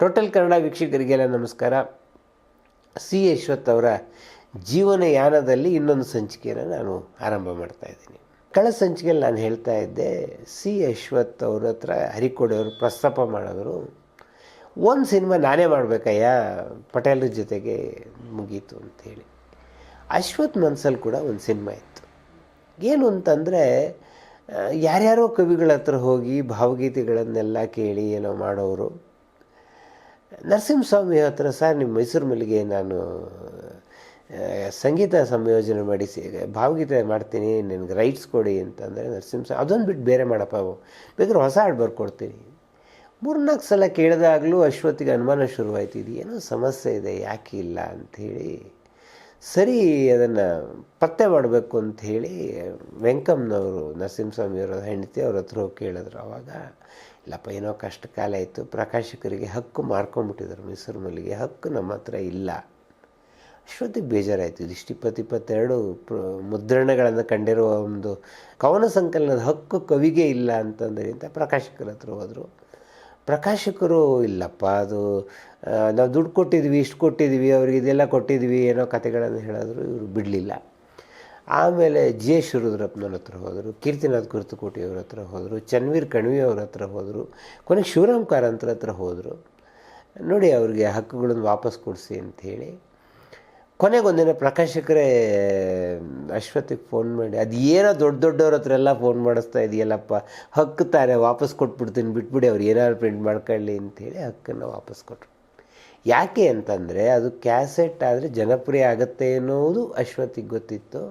Total Kannada ವೀಕ್ಷಕರಿಗೆಲ್ಲ ನಮಸ್ಕಾರ. C ಯಶ್ವತ್ ಅವರ ಜೀವನ ಯಾನದಲ್ಲಿ ಇನ್ನೊಂದು ಸಂಚಿಕೆಯನ್ನು ನಾನು ಆರಂಭ ಮಾಡ್ತಾ ಇದ್ದೀನಿ. ಕಳೆದ ಸಂಚಿಕೆಯಲ್ಲಿ ನಾನು ಹೇಳ್ತಾ ಇದ್ದೆ, ಸಿ ಯಶ್ವತ್ ಅವ್ರ ಹತ್ರ ಹರಿಕೋಡೆಯವರು ಪ್ರಸ್ತಾಪ ಮಾಡಿದ್ರು. ಒಂದು ಸಿನಿಮಾ ನಾನೇ ಮಾಡಬೇಕಯ್ಯ, ಪಟೇಲ್ರ ಜೊತೆಗೆ ಮುಗೀತು ಅಂಥೇಳಿ ಅಶ್ವಥ್ ಮನ್ಸಲ್ಲಿ ಕೂಡ ಒಂದು ಸಿನಿಮಾ ಇತ್ತು. ಏನು ಅಂತಂದರೆ ಯಾರ್ಯಾರೋ ಕವಿಗಳ ಹತ್ರ ಹೋಗಿ ಭಾವಗೀತೆಗಳನ್ನೆಲ್ಲ ಕೇಳಿ ಏನೋ ಮಾಡೋರು. ನರಸಿಂಹಸ್ವಾಮಿ ಹತ್ರ ಸರ್, ನಿಮ್ಮ ಮೈಸೂರು ಮಲ್ಲಿಗೆ ನಾನು ಸಂಗೀತ ಸಂಯೋಜನೆ ಮಾಡಿಸಿ, ಭಾವಗೀತೆ ಮಾಡ್ತೀನಿ, ನಿನಗೆ ರೈಟ್ಸ್ ಕೊಡಿ ಅಂತಂದರೆ ನರಸಿಂಹ ಅದೊಂದು ಬಿಟ್ಟು ಬೇರೆ ಮಾಡಪ್ಪ ಬೇಕಾದ್ರೆ ಹೊಸ ಹಾಡು ಬರ್ಕೊಡ್ತೀನಿ ಮೂರ್ನಾಲ್ಕು ಸಲ ಕೇಳಿದಾಗಲೂ ಅಶ್ವತ್ತಿಗೆ ಅನುಮಾನ ಶುರುವಾಯ್ತು, ಇದು ಏನೋ ಸಮಸ್ಯೆ ಇದೆ, ಯಾಕೆ ಇಲ್ಲ ಅಂಥೇಳಿ ಸರಿ, ಅದನ್ನು ಪತ್ತೆ ಮಾಡಬೇಕು ಅಂತ ಹೇಳಿ ವೆಂಕಮ್ನವರು, ನರಸಿಂಹಸ್ವಾಮಿಯವರ ಹೆಂಡತಿ ಅವ್ರ ಹತ್ರ ಹೋಗಿ ಕೇಳಿದ್ರು. ಆವಾಗ ಇಲ್ಲಪ್ಪ, ಏನೋ ಕಷ್ಟ ಕಾಲ ಇತ್ತು ಪ್ರಕಾಶಕರಿಗೆ ಹಕ್ಕು ಮಾರ್ಕೊಂಡ್ಬಿಟ್ಟಿದ್ರು. ಮೈಸೂರು ಮಲ್ಲಿಗೆ ಹಕ್ಕು ನಮ್ಮ ಹತ್ರ ಇಲ್ಲ. ಅಷ್ಟೊತ್ತಿಗೆ ಬೇಜಾರಾಯಿತು. ಇದಿಷ್ಟು ಇಪ್ಪತ್ತು ಇಪ್ಪತ್ತೆರಡು ಪ್ರ, ಮುದ್ರಣಗಳನ್ನು ಕಂಡಿರುವ ಒಂದು ಕವನ ಸಂಕಲನದ ಹಕ್ಕು ಕವಿಗೆ ಇಲ್ಲ ಅಂತಂದ್ರೆ ಅಂತ ಪ್ರಕಾಶಕರ ಹತ್ರ ಹೋದರು. ಪ್ರಕಾಶಕರು, ಇಲ್ಲಪ್ಪ, ಅದು ನಾವು ದುಡ್ಡು ಕೊಟ್ಟಿದ್ವಿ, ಇಷ್ಟು ಕೊಟ್ಟಿದ್ವಿ, ಅವ್ರಿಗೆ ಇದೆಲ್ಲ ಕೊಟ್ಟಿದ್ವಿ ಏನೋ ಕತೆಗಳನ್ನು ಹೇಳಿದ್ರು, ಇವರು ಬಿಡಲಿಲ್ಲ. ಆಮೇಲೆ ಜಿ ಶಿವರುದ್ರಪ್ಪನವ್ರ ಹತ್ರ ಹೋದರು, ಕೀರ್ತಿನಾಥ್ ಕುರ್ತಕೋಟಿ ಅವ್ರ ಹತ್ರ ಹೋದರು, ಚನ್ವೀರ್ ಕಣ್ವಿ ಅವ್ರ ಹತ್ರ ಹೋದರು ಕೊನೆಗೆ ಶಿವರಾಮ್ ಕಾರಂತರ ಹತ್ರ ಹೋದರು. ನೋಡಿ ಅವ್ರಿಗೆ ಹಕ್ಕುಗಳನ್ನು ವಾಪಸ್ ಕೊಡಿಸಿ ಅಂಥೇಳಿ. ಕೊನೆಗೊಂದಿನ ಪ್ರಕಾಶಕರೇ ಅಶ್ವತಿಗೆ ಫೋನ್ ಮಾಡಿ, ಅದು ಏನೋ ದೊಡ್ಡ ದೊಡ್ಡವ್ರ ಹತ್ರ ಎಲ್ಲ ಫೋನ್ ಮಾಡಿಸ್ತಾ ಇದೆಯಲ್ಲಪ್ಪ, ಹಕ್ಕು ತಾನೇ, ವಾಪಸ್ ಕೊಟ್ಬಿಡ್ತೀನಿ, ಬಿಟ್ಬಿಡಿ, ಅವ್ರು ಏನಾದ್ರು ಪ್ರಿಂಟ್ ಮಾಡ್ಕೊಳ್ಳಿ ಅಂಥೇಳಿ ಹಕ್ಕನ್ನು ವಾಪಸ್ ಕೊಟ್ಟರು ಯಾಕೆ ಅಂತಂದರೆ ಅದು ಕ್ಯಾಸೆಟ್ ಆದರೆ ಜನಪ್ರಿಯ ಆಗುತ್ತೆ ಅನ್ನೋದು ಅಶ್ವತಿಗೆ ಗೊತ್ತಿತ್ತು.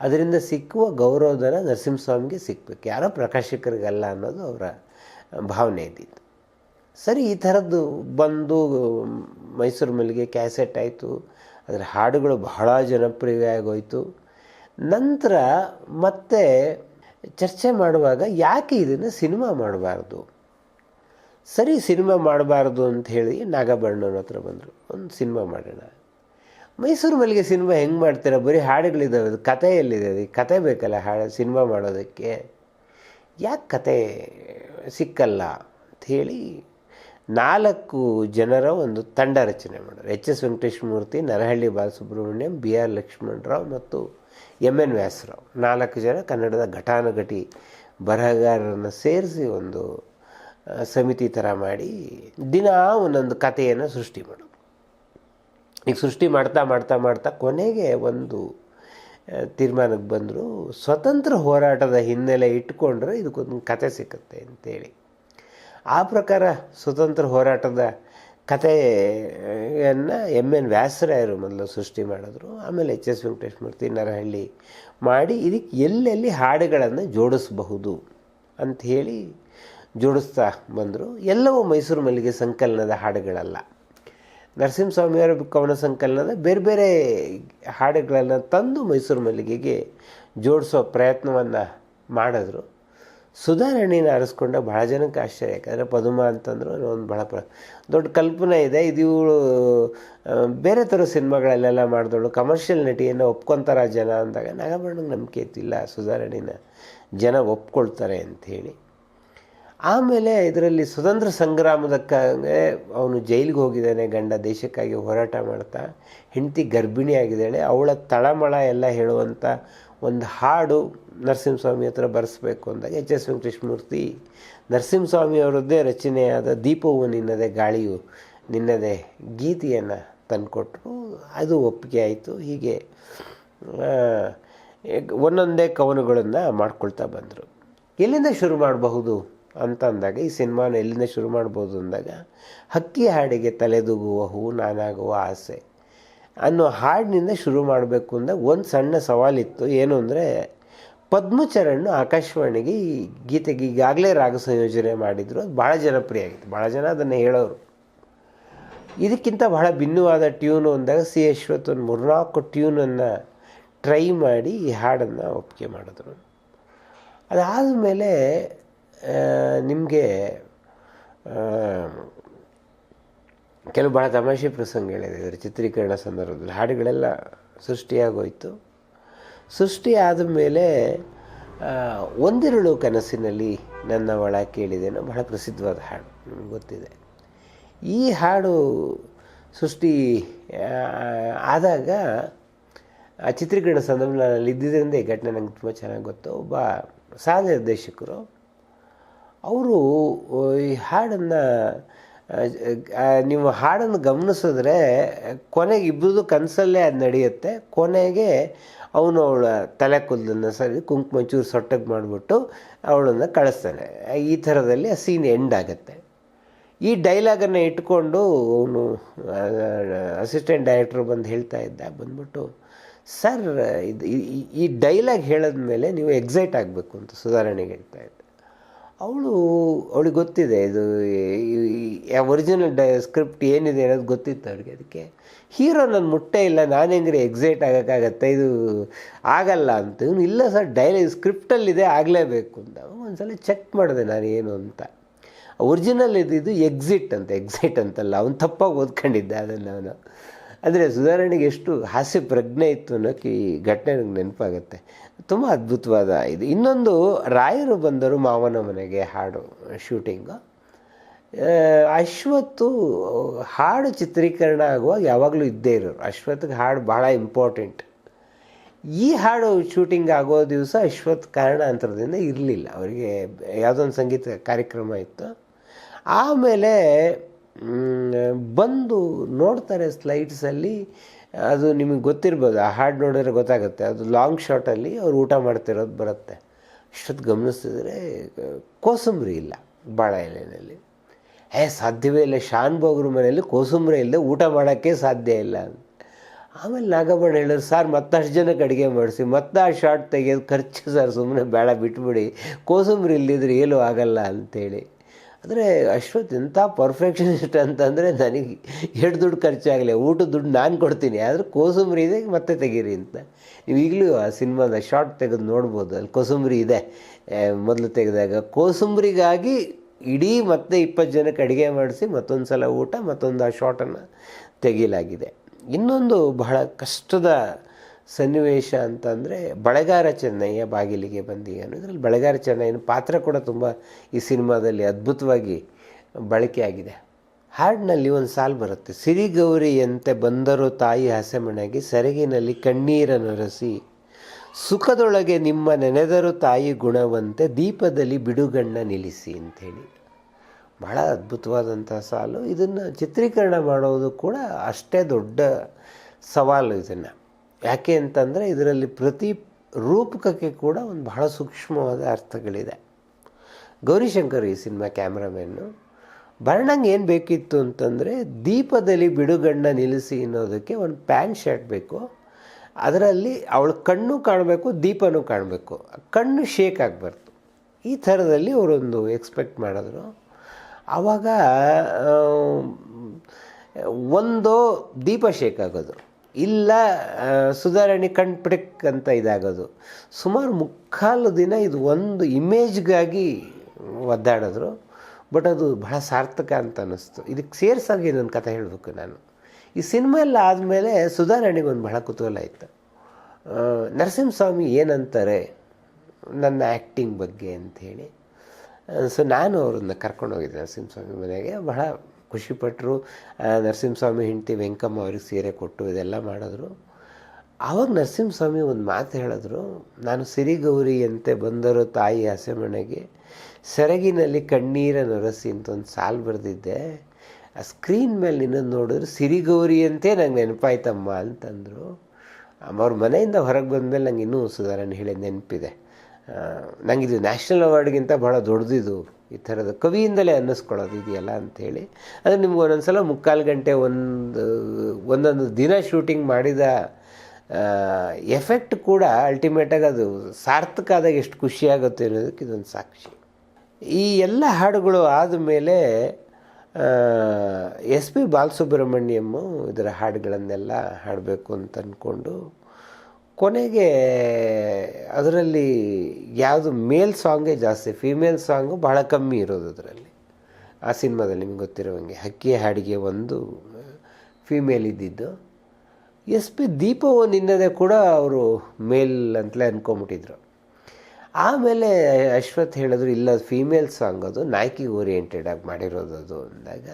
ಅದರಿಂದ ಸಿಕ್ಕುವ ಗೌರವಧನ ನರಸಿಂಹಸ್ವಾಮಿಗೆ ಸಿಕ್ಕಬೇಕು ಯಾರೋ ಪ್ರಕಾಶಕರಿಗಲ್ಲ ಅನ್ನೋದು ಅವರ ಭಾವನೆ ಇದ್ದಿತ್ತು. ಸರಿ, ಈ ಥರದ್ದು ಬಂದು ಮೈಸೂರು ಮಲ್ಲಿಗೆ ಕ್ಯಾಸೆಟ್ ಆಯಿತು. ಅದರ ಹಾಡುಗಳು ಬಹಳ ಜನಪ್ರಿಯವಾಗೋಯಿತು ನಂತರ ಮತ್ತೆ ಚರ್ಚೆ ಮಾಡುವಾಗ ಯಾಕೆ ಇದನ್ನು ಸಿನಿಮಾ ಮಾಡಬಾರ್ದು? ಸರಿ ಸಿನಿಮಾ ಮಾಡಬಾರ್ದು ಅಂತ ಹೇಳಿ ನಾಗಭರಣವ್ರ ಹತ್ರ ಬಂದರು. ಒಂದು ಸಿನಿಮಾ ಮಾಡೋಣ. ಮೈಸೂರು ಮಲ್ಲಿಗೆ ಸಿನಿಮಾ ಹೆಂಗೆ ಮಾಡ್ತೀರಾ? ಬರೀ ಹಾಡುಗಳಿದ್ದಾವೆ ಅದು ಕತೆ ಎಲ್ಲಿದೆ ಅದು ಕತೆ ಬೇಕಲ್ಲ ಹಾಡು, ಸಿನಿಮಾ ಮಾಡೋದಕ್ಕೆ. ಯಾಕೆ ಕತೆ ಸಿಕ್ಕಲ್ಲ ಅಂಥೇಳಿ ನಾಲ್ಕು ಜನರ ಒಂದು ತಂಡ ರಚನೆ ಮಾಡೋರು H S Venkateshmurthy, Narahalli Balasubrahmanyam, B R Lakshmanrao ಮತ್ತು ಎಂ ಎನ್ ವ್ಯಾಸರಾವ್. ನಾಲ್ಕು ಜನ ಕನ್ನಡದ ಘಟಾನುಘಟಿ ಬರಹಗಾರರನ್ನು ಸೇರಿಸಿ ಒಂದು ಸಮಿತಿ ಥರ ಮಾಡಿ ದಿನ ಒಂದೊಂದು ಕಥೆಯನ್ನು ಸೃಷ್ಟಿ ಮಾಡು. ಈಗ ಸೃಷ್ಟಿ ಮಾಡ್ತಾ ಮಾಡ್ತಾ ಮಾಡ್ತಾ ಕೊನೆಗೆ ಒಂದು ತೀರ್ಮಾನಕ್ಕೆ ಬಂದರು, ಸ್ವತಂತ್ರ ಹೋರಾಟದ ಹಿನ್ನೆಲೆ ಇಟ್ಕೊಂಡ್ರೆ ಇದಕ್ಕೊಂದು ಕತೆ ಸಿಕ್ಕುತ್ತೆ ಅಂತೇಳಿ. ಆ ಪ್ರಕಾರ ಸ್ವತಂತ್ರ ಹೋರಾಟದ ಕಥೆಯನ್ನು ಎಂ ಎನ್ ವ್ಯಾಸರಾಯರು ಮೊದಲು ಸೃಷ್ಟಿ ಮಾಡಿದ್ರು. ಆಮೇಲೆ ಎಚ್ ಎಸ್ ವೆಂಕಟೇಶ್ಮೂರ್ತಿ ನರಹಳ್ಳಿ ಮಾಡಿ ಇದಕ್ಕೆ ಎಲ್ಲೆಲ್ಲಿ ಹಾಡುಗಳನ್ನು ಜೋಡಿಸಬಹುದು ಅಂಥೇಳಿ ಜೋಡಿಸ್ತಾ ಬಂದರು. ಎಲ್ಲವೂ ಮೈಸೂರು ಮಲ್ಲಿಗೆ ಸಂಕಲನದ ಹಾಡುಗಳಲ್ಲ. ನರಸಿಂಹಸ್ವಾಮಿಯವರ ಕವನ ಸಂಕಲನದ ಬೇರೆ ಬೇರೆ ಹಾಡುಗಳನ್ನು ತಂದು ಮೈಸೂರು ಮಲ್ಲಿಗೆಗೆ ಜೋಡಿಸೋ ಪ್ರಯತ್ನವನ್ನು ಮಾಡಿದ್ರು. ಸುಧಾರಣೆನ ಆರಿಸ್ಕೊಂಡ ಭಾಳ ಜನಕ್ಕೆ ಆಶ್ಚರ್ಯ. ಯಾಕಂದರೆ ಪದುಮ ಅಂತಂದ್ರು ಒಂದು ಭಾಳ ಪ್ರ ದೊಡ್ಡ ಕಲ್ಪನೆ ಇದೆ. ಇದು ಇವಳು ಬೇರೆ ಥರ ಸಿನಿಮಾಗಳಲ್ಲೆಲ್ಲ ಮಾಡಿದವಳು. ಕಮರ್ಷಿಯಲ್ ನಟಿಯನ್ನು ಒಪ್ಕೊತಾರ ಜನ ಅಂದಾಗ ನಾಗಭರಣಂಗೆ ನಂಬಿಕೆ ಇತ್ತಿಲ್ಲ ಸುಧಾರಣೆನ ಜನ ಒಪ್ಕೊಳ್ತಾರೆ ಅಂಥೇಳಿ ಆಮೇಲೆ ಇದರಲ್ಲಿ ಸ್ವತಂತ್ರ ಸಂಗ್ರಾಮದಕ್ಕಾಗೆ ಅವನು ಜೈಲಿಗೆ ಹೋಗಿದ್ದಾನೆ ಗಂಡ, ದೇಶಕ್ಕಾಗಿ ಹೋರಾಟ ಮಾಡ್ತಾ, ಹೆಂಡತಿ ಗರ್ಭಿಣಿ ಆಗಿದ್ದಾಳೆ, ಅವಳ ತಳಮಳ ಎಲ್ಲ ಹೇಳುವಂಥ ಒಂದು ಹಾಡು ನರಸಿಂಹಸ್ವಾಮಿ ಹತ್ರ ಬರೆಸ್ಬೇಕು ಅಂದಾಗ ಎಚ್ ಎಸ್ ವೆಂಕಟೇಶ್ಮೂರ್ತಿ ನರಸಿಂಹಸ್ವಾಮಿ ಅವರದ್ದೇ ರಚನೆಯಾದ ದೀಪವು ನಿನ್ನದೇ, ಗಾಳಿಯು ನಿನ್ನದೇ, ಗೀತೆಯನ್ನು ತಂದುಕೊಟ್ರು. ಅದು ಒಪ್ಪಿಗೆ ಆಯಿತು. ಹೀಗೆ ಒಂದೊಂದೇ ಕವನಗಳನ್ನು ಮಾಡ್ಕೊಳ್ತಾ ಬಂದರು. ಎಲ್ಲಿಂದ ಶುರು ಮಾಡಬಹುದು? ಅಂತ ಅಂದಾಗ ಈ ಸಿನಿಮಾನ ಎಲ್ಲಿಂದ ಶುರು ಮಾಡ್ಬೋದು ಅಂದಾಗ ಹಕ್ಕಿ ಹಾಡಿಗೆ ತಲೆದೂಗುವ ಹೂ ನಾನಾಗುವ ಆಸೆ ಅನ್ನೋ ಹಾಡಿನಿಂದ ಶುರು ಮಾಡಬೇಕು ಅಂದಾಗ ಒಂದು ಸಣ್ಣ ಸವಾಲಿತ್ತು. ಏನು ಅಂದರೆ ಪದ್ಮಚರಣ್ ಆಕಾಶವಾಣಿಗೆ ಈ ಗೀತೆಗೆ ಈಗಾಗಲೇ ರಾಗ ಸಂಯೋಜನೆ ಮಾಡಿದ್ರು. ಅದು ಭಾಳ ಜನಪ್ರಿಯ ಆಗಿತ್ತು. ಭಾಳ ಜನ ಅದನ್ನು ಹೇಳೋರು. ಇದಕ್ಕಿಂತ ಬಹಳ ಭಿನ್ನವಾದ ಟ್ಯೂನು ಅಂದಾಗ ಸಿ ಯಶ್ವತ್ ಒಂದು ಮೂರ್ನಾಲ್ಕು ಟ್ಯೂನನ್ನು ಟ್ರೈ ಮಾಡಿ ಈ ಹಾಡನ್ನು ಒಪ್ಪಿಗೆ ಮಾಡಿದ್ರು. ಅದಾದಮೇಲೆ ನಿಮಗೆ ಕೆಲವು ಭಾಳ ತಮಾಷೆ ಪ್ರಸಂಗಗಳಿದೆ. ಹೇಳಿದ್ದಾರೆ ಚಿತ್ರೀಕರಣ ಸಂದರ್ಭದಲ್ಲಿ ಹಾಡುಗಳೆಲ್ಲ ಸೃಷ್ಟಿಯಾಗೋಯಿತು. ಸೃಷ್ಟಿ ಆದ ಮೇಲೆ ಒಂದೆರಡು ಕನಸಿನಲ್ಲಿ ನನ್ನ ಒಳ ಕೇಳಿದೆನೋ ಬಹಳ ಪ್ರಸಿದ್ಧವಾದ ಹಾಡು, ನಿಮ್ಗೆ ಗೊತ್ತಿದೆ. ಈ ಹಾಡು ಸೃಷ್ಟಿ ಆದಾಗ, ಆ ಚಿತ್ರೀಕರಣ ಸಂದರ್ಭದಲ್ಲಿ ಇದ್ದಿದ್ದರಿಂದ ಈ ಘಟನೆ ನಂಗೆ ತುಂಬ ಚೆನ್ನಾಗಿ ಗೊತ್ತು. ಒಬ್ಬ ಸಹ ನಿರ್ದೇಶಕರು ಅವರು ಈ ಹಾಡನ್ನು ನೀವು ಹಾಡನ್ನು ಗಮನಿಸಿದ್ರೆ ಕೊನೆಗೆ ಇಬ್ಬರದು ಕನಸಲ್ಲೇ ಅದು ನಡೆಯುತ್ತೆ. ಕೊನೆಗೆ ಅವನು ಅವಳ ತಲೆ ಕೂದಲನ್ನು ಸರಿ ಕುಂಕುಮ ಚೂರು ಸೊಟ್ಟಗೆ ಮಾಡಿಬಿಟ್ಟು ಅವಳನ್ನು ಕಳಿಸ್ತಾನೆ. ಈ ಥರದಲ್ಲಿ ಆ ಸೀನ್ ಎಂಡ್ ಆಗುತ್ತೆ. ಈ ಡೈಲಾಗನ್ನು ಇಟ್ಕೊಂಡು ಅವನು ಅಸಿಸ್ಟೆಂಟ್ ಡೈರೆಕ್ಟ್ರು ಬಂದು ಹೇಳ್ತಾ ಇದ್ದ, ಬಂದ್ಬಿಟ್ಟು, ಸರ್, ಇದು, ಈ- ಡೈಲಾಗ್ ಹೇಳಿದ್ಮೇಲೆ ನೀವು ಎಕ್ಸೈಟ್ ಆಗಬೇಕು ಅಂತ ಸುಧಾರಣೆಗೆ ಹೇಳ್ತಾ ಇದ್ದೆ. ಅವಳು, ಅವಳಿಗೆ ಗೊತ್ತಿದೆ, ಇದು ಒರಿಜಿನಲ್ ಡ ಸ್ಕ್ರಿಪ್ಟ್ ಏನಿದೆ ಅನ್ನೋದು ಗೊತ್ತಿತ್ತು ಅವಳಿಗೆ ಅದಕ್ಕೆ. ಹೀರೋ ನನ್ನ ಮುಟ್ಟೆ ಇಲ್ಲ, ನಾನು ಹೆಂಗ್ರಿ ಎಕ್ಸೈಟ್ ಆಗೋಕ್ಕಾಗತ್ತೆ, ಇದು ಆಗಲ್ಲ ಅಂತ. ಇವನು, ಇಲ್ಲ ಸರ್ ಡೈಲಿ ಸ್ಕ್ರಿಪ್ಟಲ್ಲಿದೆ ಆಗಲೇಬೇಕು ಅಂತ. ಒಂದ್ಸಲ ಚೆಕ್ ಮಾಡಿದೆ ನಾನು ಏನು ಅಂತ. ಒರಿಜಿನಲ್ ಇದ್ದಿದ್ದು ಎಕ್ಸಿಟ್ ಅಂತ ಎಕ್ಸಿಟ್ ಅಂತಲ್ಲ, ಅವನು ತಪ್ಪಾಗಿ ಓದ್ಕೊಂಡಿದ್ದೆ ಅದನ್ನು ಅವನು. ಅಂದರೆ ಸುಧಾರಣೆಗೆ ಎಷ್ಟು ಹಾಸ್ಯ ಪ್ರಜ್ಞೆ ಇತ್ತು ಅನ್ನೋಕ್ಕೆ ಈ ಘಟನೆ ನನಗೆ ನೆನಪಾಗುತ್ತೆ. ತುಂಬ ಅದ್ಭುತವಾದ ಇದು. ಇನ್ನೊಂದು ರಾಯರು ಬಂದರು ಮಾವನ ಮನೆಗೆ ಹಾಡು ಶೂಟಿಂಗು ಅಶ್ವತ್ತು ಹಾಡು ಚಿತ್ರೀಕರಣ ಆಗುವಾಗ ಯಾವಾಗಲೂ ಇದ್ದೇ ಇರೋರು. ಅಶ್ವತ್ಗೆ ಹಾಡು ಭಾಳ ಇಂಪಾರ್ಟೆಂಟ್ ಈ ಹಾಡು ಶೂಟಿಂಗ್ ಆಗೋ ದಿವಸ ಅಶ್ವಥ್ ಕಾರಣಾಂತರದಿಂದ ಇರಲಿಲ್ಲ. ಅವರಿಗೆ ಯಾವುದೋ ಒಂದು ಸಂಗೀತ ಕಾರ್ಯಕ್ರಮ ಇತ್ತು. ಆಮೇಲೆ ಬಂದು ನೋಡ್ತಾರೆ ಸ್ಲೈಡ್ಸಲ್ಲಿ ಅದು ನಿಮಗೆ ಗೊತ್ತಿರ್ಬೋದು, ಆ ಹಾಡು ನೋಡಿದ್ರೆ ಗೊತ್ತಾಗುತ್ತೆ. ಅದು ಲಾಂಗ್ ಶಾರ್ಟಲ್ಲಿ ಅವ್ರು ಊಟ ಮಾಡ್ತಿರೋದು ಬರುತ್ತೆ. ಅಷ್ಟೊತ್ತು ಗಮನಿಸಿದ್ರೆ ಕೋಸಂಬರಿ ಇಲ್ಲ ಬಾಳ ಎಲೆಯಲ್ಲಿ. ಏ, ಸಾಧ್ಯವೇ ಇಲ್ಲ, ಶಾನ್ ಬೋಗ್ರ ಮನೆಯಲ್ಲಿ ಕೋಸಂಬರಿ ಇಲ್ಲದೆ ಊಟ ಮಾಡೋಕ್ಕೆ ಸಾಧ್ಯ ಇಲ್ಲ ಆಮೇಲೆ ನಾಗಮ್ಮಣ್ಣ ಹೇಳಿದ್ರು, ಸರ್, ಮತ್ತಷ್ಟು ಜನಕ್ಕೆ ಅಡುಗೆ ಮಾಡಿಸಿ, ಮತ್ತೆ ಆ ಶಾರ್ಟ್ ತೆಗೆಯೋದು ಖರ್ಚು ಸರ್ ಸುಮ್ಮನೆ ಬೇಡ, ಬಿಟ್ಬಿಡಿ. ಕೋಸಂಬರಿ ಇಲ್ಲದಿದ್ರೆ ಏನೂ ಆಗಲ್ಲ ಅಂತೇಳಿ. ಆದರೆ ಅಶ್ವಥ್ ಎಂಥ ಪರ್ಫೆಕ್ಷನಿಸ್ಟ್ ಅಂತಂದರೆ ನನಗೆ ಎಷ್ಟು ದುಡ್ಡು ಖರ್ಚಾಗಲಿ, ಊಟದ ದುಡ್ಡು ನಾನು ಕೊಡ್ತೀನಿ, ಆದರೆ ಕೋಸಂಬರಿ ಇದೆ, ಮತ್ತೆ ತೆಗೀರಿ ಅಂತ. ನೀವು ಈಗಲೂ ಆ ಸಿನಿಮಾದ ಶಾರ್ಟ್ ತೆಗೆದು ನೋಡ್ಬೋದು, ಅಲ್ಲಿ ಕೋಸಂಬರಿ ಇದೆ. ಮೊದಲು ತೆಗೆದಾಗ ಕೋಸಂಬರಿಗಾಗಿ ಇಡೀ ಮತ್ತೆ ಇಪ್ಪತ್ತು ಜನಕ್ಕೆ ಅಡುಗೆ ಮಾಡಿಸಿ ಮತ್ತೊಂದು ಸಲ ಊಟ, ಮತ್ತೊಂದು ಆ ಶಾರ್ಟನ್ನು ತೆಗೀಲಾಗಿದೆ. ಇನ್ನೊಂದು ಬಹಳ ಕಷ್ಟದ ಸನ್ನಿವೇಶ ಅಂತಂದರೆ ಬಳೆಗಾರ ಚೆನ್ನಯ್ಯ ಬಾಗಿಲಿಗೆ ಬಂದೀಗ ಅನ್ನೋದ್ರಲ್ಲಿ ಬಳೆಗಾರ ಚೆನ್ನಯ್ಯನ ಪಾತ್ರ ಕೂಡ ತುಂಬ ಈ ಸಿನಿಮಾದಲ್ಲಿ ಅದ್ಭುತವಾಗಿ ಬಳಕೆಯಾಗಿದೆ ಹಾಡಿನಲ್ಲಿ ಒಂದು ಸಾಲು ಬರುತ್ತೆ, ಸಿರಿಗೌರಿಯಂತೆ ಬಂದರು ತಾಯಿ ಹಸೆಮಣೆಗೆ ಸೆರಗಿನಲ್ಲಿ ಕಣ್ಣೀರನೊರಸಿ ಸುಖದೊಳಗೆ ನಿಮ್ಮ ನೆನೆದರು ತಾಯಿ ಗುಣವಂತೆ ದೀಪದಲ್ಲಿ ಬಿಡುಗಣ್ಣ ನಿಲ್ಲಿಸಿ ಅಂಥೇಳಿ. ಬಹಳ ಅದ್ಭುತವಾದಂಥ ಸಾಲು. ಇದನ್ನು ಚಿತ್ರೀಕರಣ ಮಾಡೋದು ಕೂಡ ಅಷ್ಟೇ ದೊಡ್ಡ ಸವಾಲು ಇದನ್ನು. ಯಾಕೆ ಅಂತಂದರೆ ಇದರಲ್ಲಿ ಪ್ರತಿ ರೂಪಕಕ್ಕೆ ಕೂಡ ಒಂದು ಬಹಳ ಸೂಕ್ಷ್ಮವಾದ ಅರ್ಥಗಳಿದೆ. ಗೌರಿಶಂಕರ್ ಈ ಸಿನಿಮಾ ಕ್ಯಾಮ್ರಾಮ್ಯಾನು ಬರ್ಣಂಗೆ ಏನು ಬೇಕಿತ್ತು ಅಂತಂದರೆ ದೀಪದಲ್ಲಿ ಬಿಡುಗಣ್ಣ ನಿಲ್ಲಿಸಿ ಅನ್ನೋದಕ್ಕೆ ಒಂದು ಪ್ಯಾಂಟ್ ಶರ್ಟ್ ಬೇಕು. ಅದರಲ್ಲಿ ಅವಳ ಕಣ್ಣು ಕಾಣಬೇಕು, ದೀಪನೂ ಕಾಣಬೇಕು. ಕಣ್ಣು ಶೇಕ್ ಆಗಬಾರ್ದು. ಈ ಥರದಲ್ಲಿ ಅವರೊಂದು ಎಕ್ಸ್ಪೆಕ್ಟ್ ಮಾಡಿದ್ರು. ಆವಾಗ ಒಂದೋ ದೀಪ ಶೇಕ್ ಆಗೋದು. ಇಲ್ಲ ಸುಧಾರಣೆ ಕಣ್ ಪ್ರಿಕ್ ಅಂತ ಇದಾಗೋದು. ಸುಮಾರು ಮುಕ್ಕಾಲು ದಿನ ಇದು ಒಂದು ಇಮೇಜ್ಗಾಗಿ ಒದ್ದಾಡಿದ್ರು ಬಟ್ ಅದು ಬಹಳ ಸಾರ್ಥಕ ಅಂತ ಅನ್ನಿಸ್ತು. ಇದಕ್ಕೆ ಸೇರ್ಸಾಗಿ ಇನ್ನೊಂದು ಕಥೆ ಹೇಳಬೇಕು ನಾನು. ಈ ಸಿನಿಮಾ ಎಲ್ಲ ಆದಮೇಲೆ ಸುಧಾರಣೆಗೆ ಒಂದು ಬಹಳ ಕುತೂಹಲ ಇತ್ತು. ಆ, ನರಸಿಂಹಸ್ವಾಮಿ ಏನಂತಾರೆ ನನ್ನ ಆ್ಯಕ್ಟಿಂಗ್ ಬಗ್ಗೆ ಅಂಥೇಳಿ. ಸೊ ನಾನು ಅವ್ರನ್ನ ಕರ್ಕೊಂಡು ಹೋಗಿದ್ದೆ ನರಸಿಂಹಸ್ವಾಮಿ ಮನೆಗೆ. ಬಹಳ ಖುಷಿಪಟ್ಟರು ನರಸಿಂಹಸ್ವಾಮಿ ಹೆಂಡತಿ ವೆಂಕಮ್ಮ ಅವ್ರಿಗೆ ಸೀರೆ ಕೊಟ್ಟು ಇದೆಲ್ಲ ಮಾಡಿದ್ರು. ಆವಾಗ ನರಸಿಂಹಸ್ವಾಮಿ ಒಂದು ಮಾತು ಹೇಳಿದ್ರು, ನಾನು ಸಿರಿಗೌರಿಯಂತೆ ಬಂದರು ತಾಯಿ ಹಸೆಮಣೆಗೆ ಸೆರಗಿನಲ್ಲಿ ಕಣ್ಣೀರ ನರಸಿ ಅಂತ ಒಂದು ಸಾಲು ಬರೆದಿದ್ದೆ, ಆ ಸ್ಕ್ರೀನ್ ಮೇಲೆ ನಿನ್ನನ್ನು ನೋಡಿದ್ರೆ ಸಿರಿಗೌರಿಯಂತೆ ನಂಗೆ ನೆನಪಾಯ್ತಮ್ಮ ಅಂತಂದರು. ಅವ್ರ ಮನೆಯಿಂದ ಹೊರಗೆ ಬಂದಮೇಲೆ ನಂಗೆ ಇನ್ನೂ ಸುಧಾರಣೆ ಹೇಳಿ ನೆನಪಿದೆ. ನಂಗೆ ಇದು ನ್ಯಾಷನಲ್ ಅವಾರ್ಡ್ಗಿಂತ ಭಾಳ ದೊಡ್ಡದಿದು. ಈ ಥರದ ಕವಿಯಿಂದಲೇ ಅನ್ನಿಸ್ಕೊಳ್ಳೋದು ಇದೆಯಲ್ಲ ಅಂಥೇಳಿ. ಅಂದರೆ ನಿಮ್ಗೆ ಒಂದೊಂದು ಸಲ ಮುಕ್ಕಾಲು ಗಂಟೆ ಒಂದು, ಒಂದೊಂದು ದಿನ ಶೂಟಿಂಗ್ ಮಾಡಿದ ಎಫೆಕ್ಟ್ ಕೂಡ ಅಲ್ಟಿಮೇಟಾಗಿ ಅದು ಸಾರ್ಥಕ ಆದಾಗ ಎಷ್ಟು ಖುಷಿಯಾಗುತ್ತೆ ಅನ್ನೋದಕ್ಕೆ ಇದೊಂದು ಸಾಕ್ಷಿ. ಈ ಎಲ್ಲ ಹಾಡುಗಳು ಆದಮೇಲೆ ಎಸ್ ಪಿ ಬಾಲಸುಬ್ರಹ್ಮಣ್ಯಮ್ಮು ಇದರ ಹಾಡುಗಳನ್ನೆಲ್ಲ ಹಾಡಬೇಕು ಅಂತ ಅಂದ್ಕೊಂಡು ಕೊನೆಗೆ ಅದರಲ್ಲಿ ಯಾವುದು ಮೇಲ್ ಸಾಂಗೇ ಜಾಸ್ತಿ, ಫೀಮೇಲ್ ಸಾಂಗು ಭಾಳ ಕಮ್ಮಿ ಇರೋದು ಅದರಲ್ಲಿ. ಆ ಸಿನಿಮಾದಲ್ಲಿ ನಿಮ್ಗೆ ಗೊತ್ತಿರೋಂಗೆ ಹಕ್ಕಿ ಹಾಡಿಗೆ ಒಂದು, ಫೀಮೇಲ್ ಇದ್ದಿದ್ದು. ಎಸ್ ಪಿ ದೀಪವು ನಿನ್ನದೇ ಕೂಡ ಅವರು ಮೇಲ್ ಅಂತಲೇ ಅಂದ್ಕೊಂಬಿಟ್ಟಿದ್ರು ಆಮೇಲೆ ಅಶ್ವಥ್ ಹೇಳಿದ್ರು, ಇಲ್ಲ, ಫೀಮೇಲ್ ಸಾಂಗ್ ಅದು ನಾಯ್ಕಿಗೆ ಓರಿಯೆಂಟೆಡ್ ಆಗಿ ಮಾಡಿರೋದು ಅದು ಅಂದಾಗ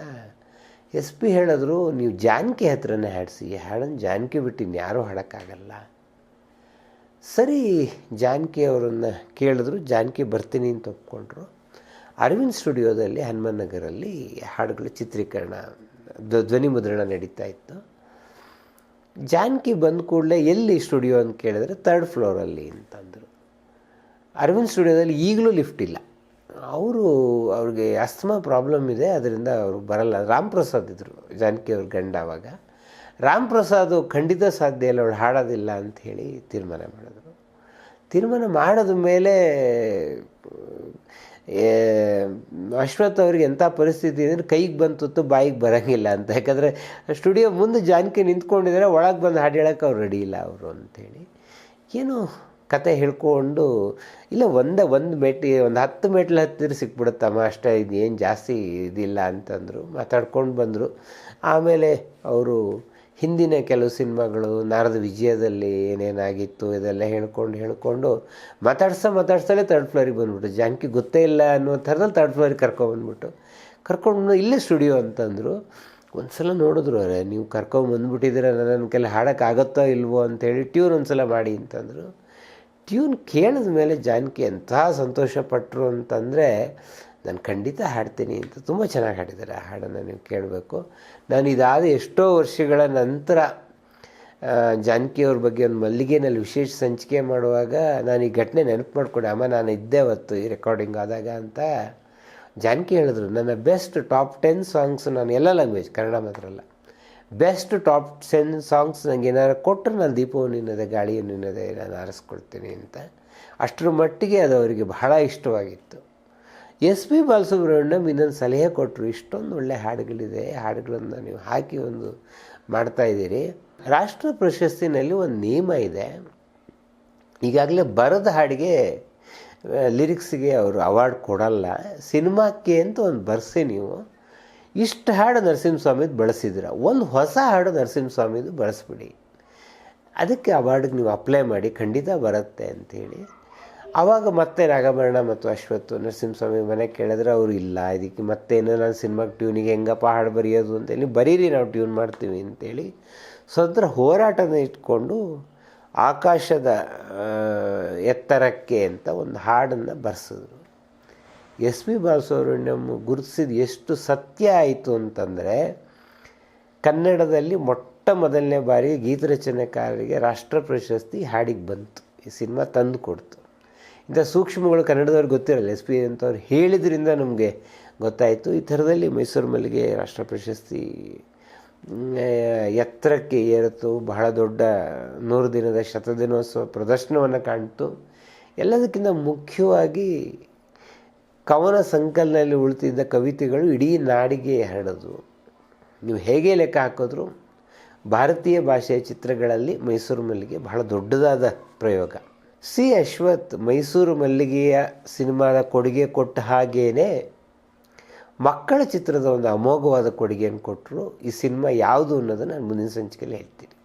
ಎಸ್ ಪಿ ಹೇಳಿದ್ರು, ನೀವು ಜಾನಕಿ ಹತ್ರನೇ ಹಾಡಿಸಿ ಹಾಡನ್ನು ಜಾನಕಿ ಬಿಟ್ಟು ಇನ್ಯಾರೂ ಹಾಡೋಕ್ಕಾಗಲ್ಲ. ಸರಿ, ಜಾನಕಿ ಅವರನ್ನು ಕೇಳಿದ್ರು, ಜಾನಕಿ ಬರ್ತೀನಿ ಅಂತ ಒಪ್ಕೊಂಡ್ರು. ಅರವಿಂದ್ ಸ್ಟುಡಿಯೋದಲ್ಲಿ ಹನುಮನ್ ನಗರಲ್ಲಿ ಹಾಡುಗಳ ಚಿತ್ರೀಕರಣ, ಧ್ವ- ಧ್ವನಿ ಮುದ್ರಣ ನಡೀತಾ ಇತ್ತು. ಜಾನಕಿ ಬಂದ ಕೂಡಲೇ ಎಲ್ಲಿ ಸ್ಟುಡಿಯೋ ಅಂತ ಕೇಳಿದ್ರೆ ತರ್ಡ್ ಫ್ಲೋರಲ್ಲಿ ಅಂತಂದರು. ಅರವಿಂದ್ ಸ್ಟುಡಿಯೋದಲ್ಲಿ ಈಗಲೂ ಲಿಫ್ಟ್ ಇಲ್ಲ. ಅವರು, ಅವ್ರಿಗೆ ಅಸ್ತಮಾ ಪ್ರಾಬ್ಲಮ್ ಇದೆ, ಅದರಿಂದ ಅವರು ಬರಲ್ಲ. ರಾಮ್ ಪ್ರಸಾದ್ ಇದ್ದರು ಜಾನಕಿ ಅವ್ರ ಗಂಡ ಅವಾಗ. ರಾಮ್ ಪ್ರಸಾದ್ ಖಂಡಿತ ಸಾಧ್ಯ ಇಲ್ಲ ಅವಳು ಹಾಡೋದಿಲ್ಲ ಅಂತ ಹೇಳಿ ತೀರ್ಮಾನ ಮಾಡಿದ್ರು. ತೀರ್ಮಾನ ಮಾಡಿದ ಮೇಲೆ ಅಶ್ವಥ್ ಅವ್ರಿಗೆ ಎಂಥ ಪರಿಸ್ಥಿತಿ ಅಂದರೆ ಕೈಗೆ ಬಂತು ಬಾಯಿಗೆ ಬರೋಂಗಿಲ್ಲ ಅಂತ. ಯಾಕಂದರೆ ಸ್ಟುಡಿಯೋ ಮುಂದೆ ಜಾನಕಿ ನಿಂತ್ಕೊಂಡಿದ್ದಾರೆ ಒಳಗೆ ಬಂದು ಹಾಡು ಹೇಳೋಕೆ ಅವ್ರು ರೆಡಿ ಇಲ್ಲ ಅವರು ಅಂಥೇಳಿ ಏನು ಕತೆ ಹೇಳ್ಕೊಂಡು, ಇಲ್ಲ ಒಂದೇ ಒಂದು ಮೆಟ್ಟಿ ಒಂದು ಹತ್ತು ಮೆಟ್ಲು ಹತ್ತಿರ ಸಿಕ್ಬಿಡುತ್ತಮ್ಮ, ಅಷ್ಟೇ ಇದು ಏನು ಜಾಸ್ತಿ ಇದಿಲ್ಲ ಅಂತಂದರು. ಮಾತಾಡ್ಕೊಂಡು ಬಂದರು. ಆಮೇಲೆ ಅವರು ಹಿಂದಿನ ಕೆಲವು ಸಿನಿಮಾಗಳು ನಾರದ ವಿಜಯದಲ್ಲಿ ಏನೇನಾಗಿತ್ತು ಇದೆಲ್ಲ ಹೇಳ್ಕೊಂಡು ಹೇಳ್ಕೊಂಡು ಮಾತಾಡ್ಸ್ತಾ ಮಾತಾಡ್ಸಲೇ ತರ್ಡ್ ಫ್ಲೋರಿಗೆ ಬಂದ್ಬಿಟ್ಟು, ಜಾನಕಿ ಗೊತ್ತೇ ಇಲ್ಲ ಅನ್ನೋ ಥರದಲ್ಲಿ ತರ್ಡ್ ಫ್ಲೋರಿಗೆ ಕರ್ಕೊಂಬಂದ್ಬಿಟ್ಟು ಕರ್ಕೊಂಡು ಇಲ್ಲೇ ಸ್ಟುಡಿಯೋ ಅಂತಂದರು ಒಂದು ಸಲ ನೋಡಿದ್ರು ಅವರೇ ನೀವು ಕರ್ಕೊಂಬಂದ್ಬಿಟ್ಟಿದ್ದೀರ ನನ್ನ ಕೆಲ ಹಾಡೋಕ್ಕಾಗತ್ತೋ ಇಲ್ವೋ ಅಂತೇಳಿ ಟ್ಯೂನ್ ಒಂದು ಸಲ ಮಾಡಿ ಅಂತಂದರು. ಟ್ಯೂನ್ ಕೇಳಿದ ಮೇಲೆ ಜಾನ್ಕಿ ಎಂಥ ಸಂತೋಷಪಟ್ಟರು ಅಂತಂದರೆ ನಾನು ಖಂಡಿತ ಹಾಡ್ತೀನಿ ಅಂತ ತುಂಬ ಚೆನ್ನಾಗಿ ಹಾಡಿದ್ದಾರೆ. ಆ ಹಾಡನ್ನು ನೀವು ಕೇಳಬೇಕು. ನಾನು ಇದಾದ ಎಷ್ಟೋ ವರ್ಷಗಳ ನಂತರ ಜಾನಕಿಯವ್ರ ಬಗ್ಗೆ ಒಂದು ಮಲ್ಲಿಗೆನಲ್ಲಿ ವಿಶೇಷ ಸಂಚಿಕೆ ಮಾಡುವಾಗ ನಾನು ಈ ಘಟನೆ ನೆನಪು ಮಾಡಿಕೊಂಡೆ. ಅಮ್ಮ, ನಾನು ಇದ್ದೆ ಅವತ್ತು ಈ ರೆಕಾರ್ಡಿಂಗ್ ಆದಾಗ ಅಂತ ಜಾನಕಿ ಹೇಳಿದ್ರು, ನನ್ನ ಬೆಸ್ಟ್ ಟಾಪ್ ಟೆನ್ ಸಾಂಗ್ಸ್ ನಾನು ಎಲ್ಲ ಲ್ಯಾಂಗ್ವೇಜ್ ಕನ್ನಡ ಮಾತ್ರ ಅಲ್ಲ. ಬೆಸ್ಟ್ ಟಾಪ್ ಟೆನ್ ಸಾಂಗ್ಸ್ ನನಗೆ ಏನಾರು ಕೊಟ್ಟರೆ ನಾನು ದೀಪವು ನಿನ್ನದೆ, ಗಾಳಿಯನ್ನು ನಿನ್ನದೆ, ನಾನು ಆರಿಸ್ಕೊಳ್ತೀನಿ ಅಂತ. ಅಷ್ಟರ ಮಟ್ಟಿಗೆ ಅದು ಅವರಿಗೆ ಬಹಳ ಇಷ್ಟವಾಗಿತ್ತು. ಎಸ್ ಪಿ ಬಾಲಸುಬ್ರಹ್ಮಣ್ಯಂ ಇನ್ನೊಂದು ಸಲಹೆ ಕೊಟ್ಟರು. ಇಷ್ಟೊಂದು ಒಳ್ಳೆ ಹಾಡುಗಳಿದೆ. ಹಾಡುಗಳನ್ನು ನೀವು ಹಾಕಿ ಒಂದು ಮಾಡ್ತಾ ಇದ್ದೀರಿ. ರಾಷ್ಟ್ರ ಪ್ರಶಸ್ತಿನಲ್ಲಿ ಒಂದು ನಿಯಮ ಇದೆ. ಈಗಾಗಲೇ ಬರದ ಹಾಡಿಗೆ ಲಿರಿಕ್ಸ್ಗೆ ಅವರು ಅವಾರ್ಡ್ ಕೊಡಲ್ಲ. ಸಿನಿಮಾಕ್ಕೆ ಅಂತ ಒಂದು ಬರ್ಸಿ ನೀವು. ಇಷ್ಟು ಹಾಡು ನರಸಿಂಹಸ್ವಾಮಿದು ಬಳಸಿದ್ರೆ ಒಂದು ಹೊಸ ಹಾಡು ನರಸಿಂಹಸ್ವಾಮಿದು ಬಳಸ್ಬಿಡಿ. ಅದಕ್ಕೆ ಅವಾರ್ಡ್ಗೆ ನೀವು ಅಪ್ಲೈ ಮಾಡಿ. ಖಂಡಿತ ಬರುತ್ತೆ ಅಂಥೇಳಿ ಆವಾಗ ಮತ್ತೆ ರಾಘಭರಣ ಮತ್ತು ಅಶ್ವತ್ಥ ನರಸಿಂಹಸ್ವಾಮಿ ಮನೆ ಕೇಳಿದ್ರೆ ಅವರು, ಇಲ್ಲ, ಇದಕ್ಕೆ ಮತ್ತೇನು, ನಾನು ಸಿನಿಮಾಗೆ ಟ್ಯೂನಿಗೆ ಹೆಂಗಪ್ಪ ಹಾಡು ಬರೆಯೋದು ಅಂತೇಳಿ, ಬರೀರಿ ನಾವು ಟ್ಯೂನ್ ಮಾಡ್ತೀವಿ ಅಂತೇಳಿ ಸ್ವತಂತ್ರ ಹೋರಾಟನ ಇಟ್ಕೊಂಡು ಆಕಾಶದ ಎತ್ತರಕ್ಕೆ ಅಂತ ಒಂದು ಹಾಡನ್ನು ಬರೆಸಿದ್ರು. ಎಸ್ ಪಿ ಬಾಲಸುಬ್ರಹ್ಮಣ್ಯಂ ಗುರುತಿಸಿದ ಎಷ್ಟು ಸತ್ಯ ಆಯಿತು ಅಂತಂದರೆ, ಕನ್ನಡದಲ್ಲಿ ಮೊಟ್ಟ ಮೊದಲನೇ ಬಾರಿ ಗೀತರಚನೆಕಾರರಿಗೆ ರಾಷ್ಟ್ರ ಪ್ರಶಸ್ತಿ ಹಾಡಿಗೆ ಬಂತು. ಈ ಸಿನಿಮಾ ತಂದು ಕೊಡ್ತು. ಇಂಥ ಸೂಕ್ಷ್ಮಗಳು ಕನ್ನಡದವ್ರಿಗೆ ಗೊತ್ತಿರಲ್ಲ, ಎಸ್ ಪಿ ಅಂತವ್ರು ಹೇಳಿದ್ರಿಂದ ನಮಗೆ ಗೊತ್ತಾಯಿತು. ಈ ಥರದಲ್ಲಿ ಮೈಸೂರು ಮಲ್ಲಿಗೆ ರಾಷ್ಟ್ರ ಪ್ರಶಸ್ತಿ ಎತ್ತರಕ್ಕೆ ಏರಿತು ಬಹಳ ದೊಡ್ಡ ನೂರು ದಿನದ ಶತದಿನೋತ್ಸವ ಪ್ರದರ್ಶನವನ್ನು ಕಾಣ್ತು. ಎಲ್ಲದಕ್ಕಿಂತ ಮುಖ್ಯವಾಗಿ ಕವನ ಸಂಕಲನಲ್ಲಿ ಉಳಿತಿದ್ದ ಕವಿತೆಗಳು ಇಡೀ ನಾಡಿಗೆ ಹರಡೋದು. ನೀವು ಹೇಗೆ ಲೆಕ್ಕ ಹಾಕಿದ್ರು ಭಾರತೀಯ ಭಾಷೆಯ ಚಿತ್ರಗಳಲ್ಲಿ ಮೈಸೂರು ಮಲ್ಲಿಗೆ ಬಹಳ ದೊಡ್ಡದಾದ ಪ್ರಯೋಗ. ಸಿ ಅಶ್ವಥ್ ಮೈಸೂರು ಮಲ್ಲಿಗೆಯ ಸಿನಿಮಾದ ಕೊಡುಗೆ ಕೊಟ್ಟ ಹಾಗೇನೆ ಮಕ್ಕಳ ಚಿತ್ರದ ಒಂದು ಅಮೋಘವಾದ ಕೊಡುಗೆಯನ್ನು ಕೊಟ್ಟರು. ಈ ಸಿನಿಮಾ ಯಾವುದು ಅನ್ನೋದನ್ನು ನಾನು ಮುಂದಿನ ಸಂಚಿಕೆಯಲ್ಲಿ ಹೇಳ್ತೀನಿ.